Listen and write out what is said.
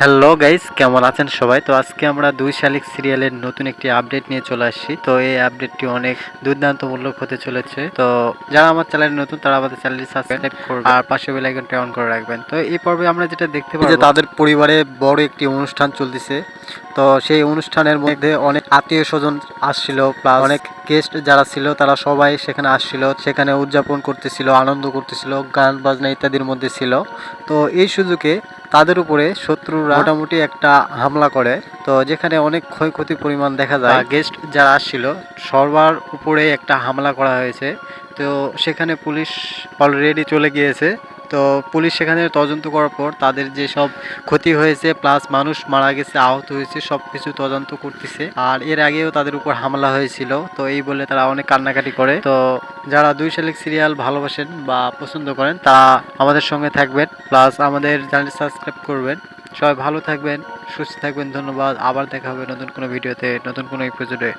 Hello guys কেমন আছেন সবাই? তো আজকে আমরা দুই শালিক সিরিয়ালের নতুন একটি আপডেট নিয়ে চলে আসছি। তো এই আপডেটটি অনেক দুর্দান্তমূলক হতে চলেছে। তো যারা আমার চ্যানেল নতুন তারা আমাদের চ্যানেলটি সাবস্ক্রাইব করবেন আর পাশে বেল আইকনটি অন করে রাখবেন। তো এই পর্বে আমরা যেটা দেখতে পাবো যে তাদের পরিবারে বড় একটি অনুষ্ঠান চলতেছে। তো সেই অনুষ্ঠানের মধ্যে অনেক আত্মীয় স্বজন আসছিল প্লাস অনেক গেস্ট যারা ছিল, তারা সবাই সেখানে আসছিল, সেখানে উদযাপন করতেছিল, আনন্দ করতেছিল, গান বাজনা ইত্যাদির মধ্যে ছিল। তো এই সুযোগে তাদের উপরে শত্রুরা মোটামুটি একটা হামলা করে। তো যেখানে অনেক ক্ষয়ক্ষতি পরিমাণ দেখা যায়। গেস্ট যারা আসছিল, সবার উপরে একটা হামলা করা হয়েছে। তো সেখানে পুলিশ অলরেডি চলে গিয়েছে। তো পুলিশ সেখানে তদন্ত করার পর তাদের যে সব ক্ষতি হয়েছে প্লাস মানুষ মারা গেছে, আহত হয়েছে সব কিছু তদন্ত করতেছে। আর এর আগেও তাদের উপর হামলা হয়েছিল, তো এই বলে তারা অনেক কান্নাকাটি করে। তো যারা দুই শালিক সিরিয়াল ভালোবাসেন বা পছন্দ করেন, তারা আমাদের সঙ্গে থাকবেন প্লাস আমাদের চ্যানেল সাবস্ক্রাইব করবেন। সবাই ভালো থাকবেন, সুস্থ থাকবেন, ধন্যবাদ। আবার দেখা হবে নতুন কোনো ভিডিওতে নতুন কোনো এপিসোডে